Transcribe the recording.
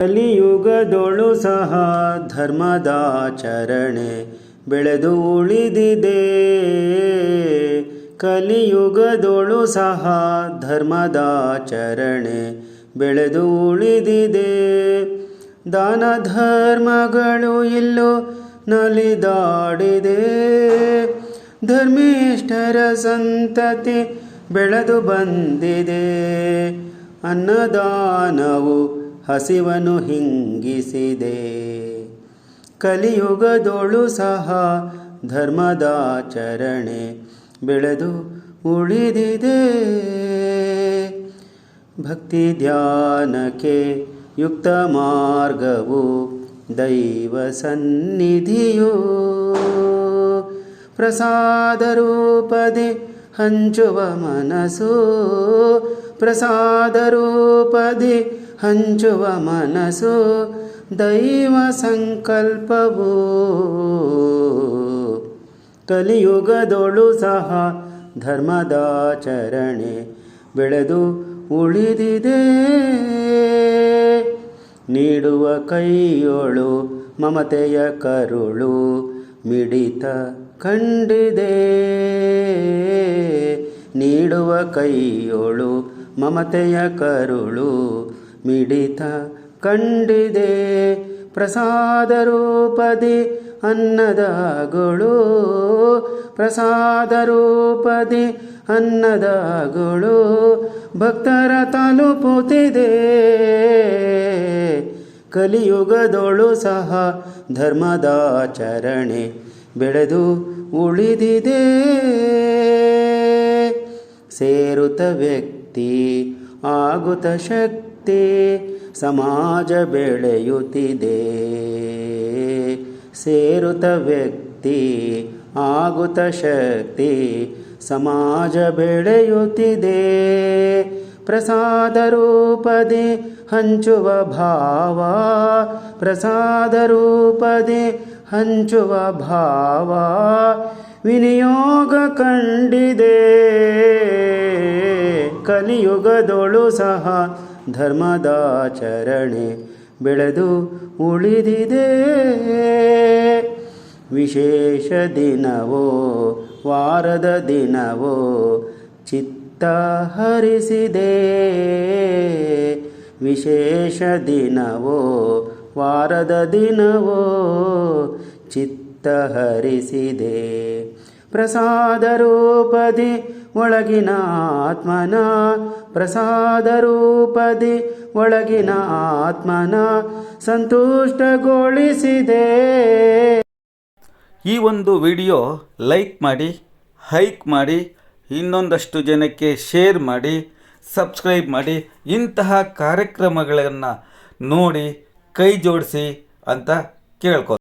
ಕಲಿಯುಗದೊಳು ಸಹ ಧರ್ಮದಾಚರಣೆ ಬೆಳೆದು ಉಳಿದಿದೆ. ಕಲಿಯುಗದೊಳು ಸಹ ಧರ್ಮದಾಚರಣೆ ಬೆಳೆದು ಉಳಿದಿದೆ. ದಾನ ಧರ್ಮಗಳು ಇಲ್ಲೂ ನಲಿದಾಡಿದೆ. ಧರ್ಮೇಷ್ಠರ ಸಂತತಿ ಬೆಳೆದು ಬಂದಿದೆ. ಅನ್ನದಾನವು ಹಸಿವನು ಹಿಂಗಿಸಿದೆ. ಕಲಿಯುಗದೊಳು ಸಹ ಧರ್ಮದಾಚರಣೆ ಬೆಳೆದು ಉಳಿದಿದೆ. ಭಕ್ತಿ ಧ್ಯಾನಕ್ಕೆ ಯುಕ್ತ ಮಾರ್ಗವು ದೈವ ಸನ್ನಿಧಿಯು. ಪ್ರಸಾದ ರೂಪದಿ ಹಂಚುವ ಮನಸ್ಸು ಪ್ರಸಾದ ರೂಪದಿ ಹಂಚುವ ಮನಸ್ಸು, ದೈವ ಸಂಕಲ್ಪವು. ಕಲಿಯುಗದೊಳು ಸಹ ಧರ್ಮದಾಚರಣೆ ಬೆಳೆದು ಉಳಿದಿದೆ. ನೀಡುವ ಕೈಯೊಳು ಮಮತೆಯ ಕರುಳು ಮಿಡಿತ ಕಂಡಿದೆ. ನೀಡುವ ಕೈಯೊಳು ಮಮತೆಯ ಕರುಳು ಮಿಡಿತ ಕಂಡಿದೆ. ಪ್ರಸಾದ ರೂಪದಿ ಅನ್ನದಗಳು ಪ್ರಸಾದ ರೂಪದಿ ಅನ್ನದಗಳು ಭಕ್ತರ ತಲುಪುತ್ತಿದೆ. ಕಲಿಯುಗದೊಳು ಸಹ ಧರ್ಮದಾಚರಣೆ ಬೆಳೆದು ಉಳಿದಿದೆ. ಸೇರುತ್ತ ವ್ಯಕ್ತಿ ಆಗುತ್ತ ಶಕ್ತಿ ಸಮಾಜ ಬೆಳೆಯುತ್ತಿದೆ. ಸೇರುತ್ತ ವ್ಯಕ್ತಿ ಆಗುತ್ತ ಶಕ್ತಿ ಸಮಾಜ ಬೆಳೆಯುತ್ತಿದೆ. ಪ್ರಸಾದ ರೂಪದೆ ಹಂಚುವ ಭಾವ, ಪ್ರಸಾದ ರೂಪದೆ ಹಂಚುವ ಭಾವ, ವಿನಿಯೋಗ ಕಂಡಿದೆ. ಕಲಿಯುಗದೊಳು ಸಹ ಧರ್ಮದಾಚರಣೆ ಬೆಳೆದು ಉಳಿದಿದೆ. ವಿಶೇಷ ದಿನವೋ, ವಾರದ ದಿನವೋ, ಚಿತ್ತ ಹರಿಸಿದೆ. ವಿಶೇಷ ದಿನವೋ, ವಾರದ ದಿನವೋ, ಚಿತ್ತ ಹರಿಸಿದೆ. ಪ್ರಸಾದ ರೂಪದಿ ಒಳಗಿನ ಆತ್ಮನ ಪ್ರಸಾದ ರೂಪದಿ ಒಳಗಿನ ಆತ್ಮನ ಸಂತುಷ್ಟಗೊಳಿಸಿದೆ. ಈ ಒಂದು ವಿಡಿಯೋ ಲೈಕ್ ಮಾಡಿ, ಹೈಕ್ ಮಾಡಿ, ಇನ್ನೊಂದಷ್ಟು ಜನಕ್ಕೆ ಶೇರ್ ಮಾಡಿ, ಸಬ್ಸ್ಕ್ರೈಬ್ ಮಾಡಿ, ಇಂತಹ ಕಾರ್ಯಕ್ರಮಗಳನ್ನು ನೋಡಿ ಕೈ ಜೋಡಿಸಿ ಅಂತ ಕೇಳ್ಕೊ